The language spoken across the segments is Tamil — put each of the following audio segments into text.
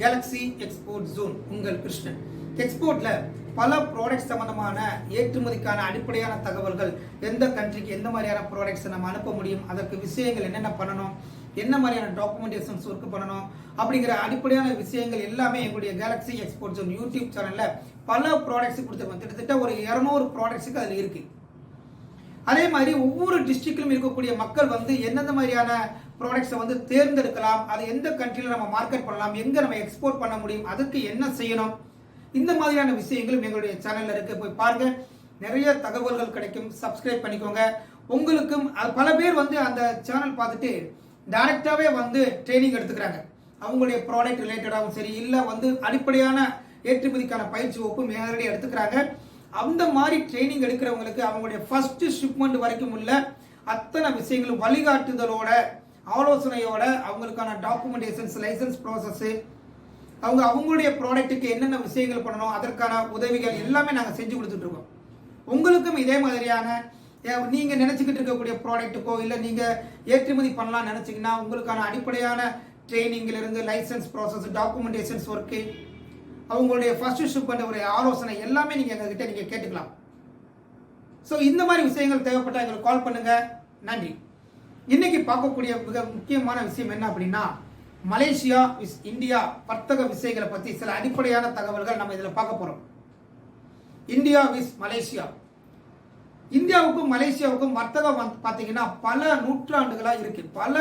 கேலக்ஸி எக்ஸ்போர்ட் ஜோன் உங்கள் கிருஷ்ணன். எக்ஸ்போர்ட்ல பல ப்ராடக்ட்ஸ் சம்பந்தமான ஏற்றுமதிக்கான அடிப்படையான தகவல்கள் எந்த கண்ட்ரிக்கு எந்த மாதிரியான ப்ராடக்ட்ஸை நம்ம அனுப்ப முடியும் அதற்கு விஷயங்கள் என்னென்ன பண்ணணும் என்ன மாதிரியான டாக்குமெண்டேஷன்ஸ் ஒர்க் பண்ணணும் அப்படிங்கிற அடிப்படையான விஷயங்கள் எல்லாமே எங்களுடைய கேலக்ஸி எக்ஸ்போர்ட் ஜோன் யூடியூப் சேனலில் பல ப்ராடக்ட்ஸ் கொடுத்துருக்கோம். கிட்டத்தட்ட ஒரு இரநூறு ப்ராடக்ட்ஸுக்கு அதில் இருக்குது அதே மாதிரி ஒவ்வொரு டிஸ்ட்ரிக்ட்லும் இருக்கக்கூடிய மக்கள் வந்து எந்தெந்த மாதிரியான ப்ராடக்ட்ஸை வந்து தேர்ந்தெடுக்கலாம் அதை எந்த கண்ட்ரியில் நம்ம மார்க்கெட் பண்ணலாம் எங்கே நம்ம எக்ஸ்போர்ட் பண்ண முடியும் அதுக்கு என்ன செய்யணும்? இந்த மாதிரியான விஷயங்களும் எங்களுடைய சேனலில் இருக்குது போய் பாருங்க. நிறைய தகவல்கள் கிடைக்கும். சப்ஸ்கிரைப் பண்ணிக்கோங்க. உங்களுக்கும் அது பல பேர் வந்து அந்த சேனல் பார்த்துட்டு டைரக்டாகவே வந்து ட்ரைனிங் எடுத்துக்கிறாங்க. அவங்களுடைய ப்ராடக்ட் ரிலேட்டடாகவும் சரி இல்லை வந்து அடிப்படையான ஏற்றுமதிக்கான பயிற்சி வகுப்பு நேரடியாக எடுத்துக்கிறாங்க. அந்த மாதிரி ட்ரைனிங் எடுக்கிறவங்களுக்கு அவங்களுடைய ஃபர்ஸ்ட் ஷிப்மெண்ட் வரைக்கும் உள்ள அத்தனை விஷயங்களும் வழிகாட்டுதலோட ஆலோசனையோட அவங்களுக்கான டாக்குமெண்டேஷன்ஸ் லைசன்ஸ் ப்ராசஸ் அவங்க அவங்களுடைய ப்ராடக்ட்டுக்கு என்னென்ன விஷயங்கள் பண்ணணும் அதற்கான உதவிகள் எல்லாமே நாங்கள் செஞ்சு கொடுத்துட்டு இருக்கோம். உங்களுக்கும் இதே மாதிரியான நீங்கள் நினச்சிக்கிட்டு இருக்கக்கூடிய ப்ராடக்ட்டுக்கோ இல்லை நீங்கள் ஏற்றுமதி பண்ணலாம் நினச்சிங்கன்னா உங்களுக்கான அடிப்படையான ட்ரைனிங்கிலிருந்து லைசன்ஸ் ப்ராசஸ் டாக்குமெண்டேஷன்ஸ் ஒர்க்கு அவங்களுடைய ஃபர்ஸ்ட் ஷிப் பண்ண ஆலோசனை எல்லாமே நீங்கள் எங்ககிட்ட நீங்கள் கேட்டுக்கலாம். ஸோ இந்த மாதிரி விஷயங்கள் தேவைப்பட்டால் எங்களுக்கு கால் பண்ணுங்கள் நன்றி. இன்னைக்கு பார்க்கக்கூடிய மிக முக்கியமான விஷயம் என்ன அப்படின்னா மலேசியா விஸ் இந்தியா வர்த்தக விஷயங்களை பற்றி சில அடிப்படையான தகவல்கள் நம்ம இதில் பார்க்க போகிறோம் இந்தியா விஸ் மலேசியா. இந்தியாவுக்கும் மலேசியாவுக்கும் வர்த்தகம் வந்து பார்த்தீங்கன்னா பல நூற்றாண்டுகளாக இருக்குது பல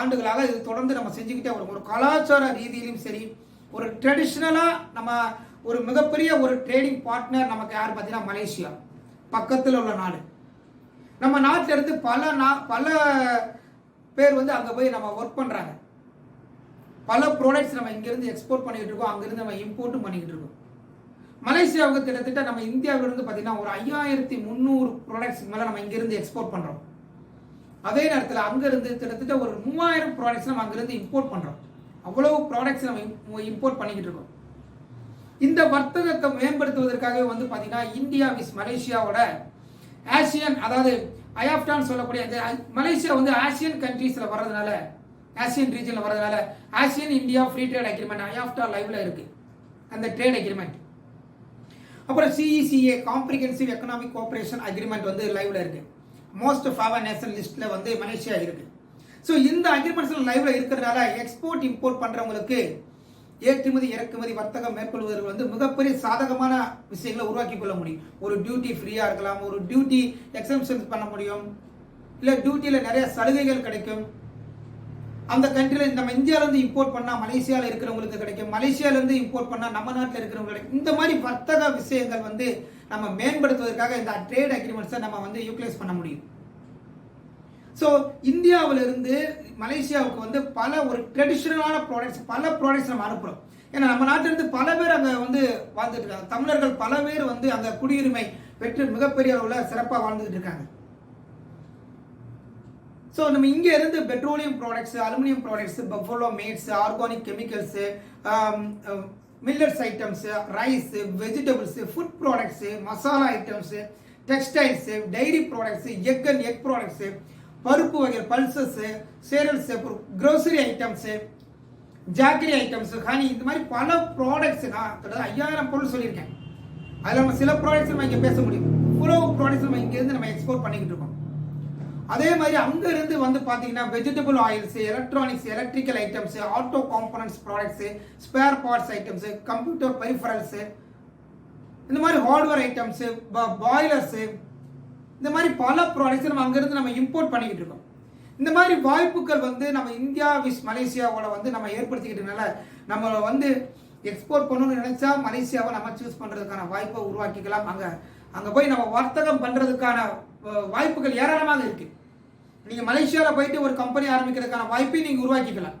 ஆண்டுகளாக இது தொடர்ந்து நம்ம செஞ்சுக்கிட்டே வரும். ஒரு கலாச்சார ரீதியிலும் சரி ஒரு ட்ரெடிஷ்னலாக நம்ம ஒரு மிகப்பெரிய ஒரு ட்ரேடிங் பார்ட்னர் நமக்கு யார் பார்த்தீங்கன்னா மலேசியா. பக்கத்தில் உள்ள நாடு. நம்ம நாட்டிலிருந்து பல நா பல பேர் வந்து அங்கே போய் நம்ம ஒர்க் பண்ணுறாங்க பல ப்ராடக்ட்ஸ் நம்ம இங்கேருந்து எக்ஸ்போர்ட் பண்ணிக்கிட்டு இருக்கோம். அங்கேருந்து நம்ம இம்போர்ட்டும் பண்ணிக்கிட்டு இருக்கோம். மலேசியாவுக்கு கிட்டத்தட்ட நம்ம இந்தியாவிலிருந்து பார்த்தீங்கன்னா ஒரு ஐயாயிரத்தி முந்நூறு ப்ராடக்ட்ஸ் மேலே நம்ம இங்கேருந்து எக்ஸ்போர்ட் பண்ணுறோம் அதே நேரத்தில் அங்கேருந்து கிட்டத்தட்ட ஒரு மூவாயிரம் ப்ராடக்ட்ஸ் நம்ம அங்கேருந்து இம்போர்ட் பண்ணுறோம் அவ்வளவு ப்ராடக்ட்ஸ் நம்ம இம்போர்ட் பண்ணிக்கிட்டு இருக்கோம். இந்த வர்த்தகத்தை மேம்படுத்துவதற்காகவே வந்து பார்த்தீங்கன்னா இந்தியா விஸ் மலேசியாவோட ஆசியன் அதாவது அயாப்டான்னு சொல்லக்கூடிய இந்த மலேசியா வந்து ஆசியன் கண்ட்ரீஸில் வர்றதுனால ஆசியன் ரீஜனில் வர்றதுனால Asian India free trade agreement அயாப்டா லைவ்ல இருக்கு. அந்த ட்ரேட் அக்ரிமெண்ட் அப்புறம் CECA comprehensive economic cooperation agreement வந்து லைவ்ல இருக்கு. மோஸ்ட் ஃபேவர் நேஷன் லிஸ்ட்ல வந்து மலேசியா இருக்குது ஸோ இந்த அக்ரிமெண்ட்ஸ் லைவ்ல இருக்கிறதுனால எக்ஸ்போர்ட் இம்போர்ட் பண்றவங்களுக்கு ஏற்றுமதி இறக்குமதி வர்த்தகம் மேற்கொள்வதற்கு வந்து மிகப்பெரிய சாதகமான விஷயங்களை உருவாக்கி கொள்ள முடியும். ஒரு டியூட்டி ஃப்ரீயா இருக்கலாம் ஒரு டியூட்டி எக்ஸம்ஷன்ஸ் பண்ண முடியும். இல்ல டியூட்டியில நிறைய சலுகைகள் கிடைக்கும். அந்த கண்ட்ரில நம்ம இந்தியாவிலேருந்து இம்போர்ட் பண்ணா மலேசியாவில் இருக்கிறவங்களுக்கு கிடைக்கும். மலேசியால இருந்து இம்போர்ட் பண்ணா நம்ம நாட்டில் இருக்கிறவங்களுக்கு கிடைக்கும். இந்த மாதிரி வர்த்தக விஷயங்கள் வந்து நம்ம மேம்படுத்துவதற்காக இந்த ட்ரேட் அக்ரிமெண்ட்ஸை நம்ம வந்து யூட்டிலைஸ் பண்ண முடியும். ஸோ இந்தியாவிலிருந்து மலேசியாவுக்கு வந்து பல ஒரு ட்ரெடிஷ்னலான ப்ராடக்ட்ஸ் பல ப்ராடக்ட்ஸ் நம்ம அனுப்புகிறோம் ஏன்னா நம்ம நாட்டிலிருந்து பல பேர் அங்கே வந்து வாழ்ந்துட்டு இருக்காங்க தமிழர்கள் பல பேர் வந்து அங்கே குடியுரிமை பெற்று மிகப்பெரிய அளவில் சிறப்பாக வாழ்ந்துட்டு இருக்காங்க ஸோ நம்ம இங்கே இருந்து petroleum products aluminium products buffalo meats organic chemicals millets items rice vegetables food products masala items textiles dairy products egg and egg products பருப்பு வகைகள் பல்சஸ்ஸு சேரல்ஸ் அப்புறம் grocery items jaggery items honey இந்த மாதிரி பல ப்ராடக்ட்ஸ் நான் கிட்டத்தட்ட ஐயாயிரம் பொருள் சொல்லியிருக்கேன். அதில் நம்ம சில ப்ராடக்ட்ஸ் நம்ம இங்கே பேச முடியும். இவ்வளோ ப்ராடக்ட்ஸ் நம்ம இங்கேருந்து நம்ம எக்ஸ்போர்ட் பண்ணிக்கிட்டு இருக்கோம். அதே மாதிரி அங்கேருந்து வந்து பார்த்தீங்கன்னா vegetable oils electronics electrical items auto components products spare parts items computer peripherals இந்த மாதிரி ஹார்ட்வேர் ஐட்டம்ஸ் பாய்லர்ஸ் இந்த மாதிரி பல ப்ராடக்ட்ஸ் நம்ம அங்கேருந்து நம்ம இம்போர்ட் பண்ணிக்கிட்டு இருக்கோம். இந்த மாதிரி வாய்ப்புகள் வந்து நம்ம இந்தியா விஸ் மலேசியாவோட வந்து நம்ம ஏற்படுத்திக்கிட்டனால நம்ம வந்து எக்ஸ்போர்ட் பண்ணணும்னு நினச்சா மலேசியாவை நம்ம சூஸ் பண்ணுறதுக்கான வாய்ப்பை உருவாக்கிக்கலாம். அங்கே அங்கே போய் நம்ம வர்த்தகம் பண்ணுறதுக்கான வாய்ப்புகள் ஏராளமாக இருக்கு. நீங்கள் மலேசியாவில் போயிட்டு ஒரு கம்பெனி ஆரம்பிக்கிறதுக்கான வாய்ப்பை நீங்கள் உருவாக்கிக்கலாம்.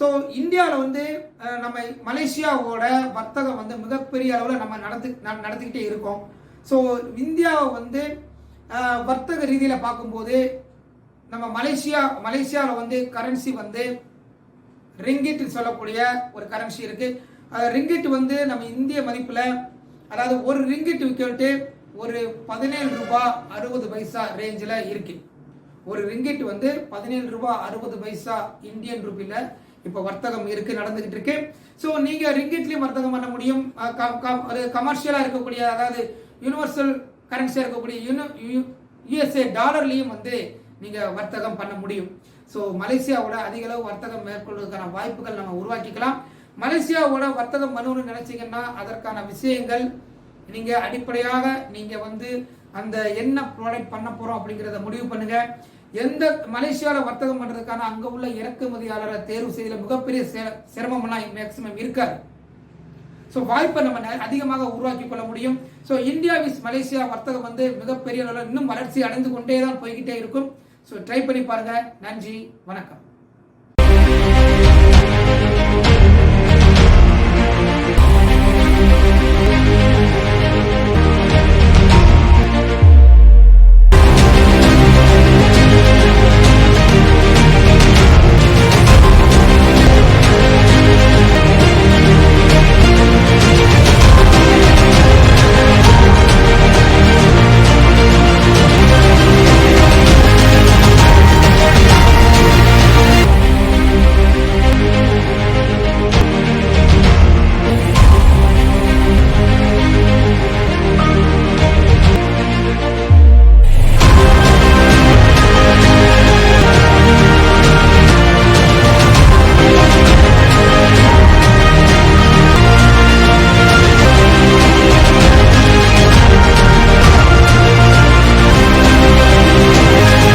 ஸோ இந்தியாவில் வந்து நம்ம மலேசியாவோட வர்த்தகம் வந்து மிகப்பெரிய அளவில் நம்ம நடத்து ந- நடத்திக்கிட்டே இருக்கோம். ஸோ இந்தியாவை வந்து வர்த்தக ரீதியில் பார்க்கும்போது நம்ம மலேசியா மலேசியாவில் வந்து கரன்சி வந்து ரிங்கிட் சொல்லக்கூடிய ஒரு கரன்சி இருக்குது ரிங்கிட் வந்து நம்ம இந்திய மதிப்பில் அதாவது ஒரு ரிங்கிட் விற்கிட்டு ஒரு பதினேழு ரூபா அறுபது பைசா ரேஞ்சில் இருக்கு. ஒரு ரிங்கிட் வந்து பதினேழு ரூபா அறுபது பைசா இந்தியன் ருபியில் இப்போ வர்த்தகம் இருக்கு நடந்துகிட்டு இருக்கு. ஸோ நீங்கள் ரிங்கிட்லேயும் வர்த்தகம் பண்ண முடியும். அது கமர்ஷியலாக இருக்கக்கூடிய அதாவது யூனிவர்சல் கரன்சியாக இருக்கக்கூடிய யூஎஸ்ஏ டாலர்லேயும் வந்து நீங்கள் வர்த்தகம் பண்ண முடியும். ஸோ மலேசியாவோட அதிக அளவு வர்த்தகம் மேற்கொள்வதற்கான வாய்ப்புகள் நம்ம உருவாக்கிக்கலாம். மலேசியாவோட வர்த்தகம் பண்ணணும்னு நினைச்சீங்கன்னா அதற்கான விஷயங்கள் நீங்கள் அடிப்படையாக நீங்கள் வந்து அந்த என்ன ப்ராடக்ட் பண்ண போகிறோம் அப்படிங்கிறத முடிவு பண்ணுங்கள் எந்த மலேசியாவில் வர்த்தகம் பண்ணுறதுக்கான அங்கே உள்ள இறக்குமதியாளரை தேர்வு செய்தில் மிகப்பெரிய சிர- சிரமம்லாம் மேக்சிமம் இருக்காது. ஸோ வாய்ப்பை நம்ம அதிகமாக உருவாக்கி கொள்ள முடியும். ஸோ இந்தியா விஸ் மலேசியா வர்த்தகம் வந்து மிகப்பெரிய அளவில் இன்னும் வளர்ச்சி அடைந்து கொண்டே தான் போய்கிட்டே இருக்கும். ஸோ ட்ரை பண்ணி பாருங்க. நன்றி. வணக்கம்.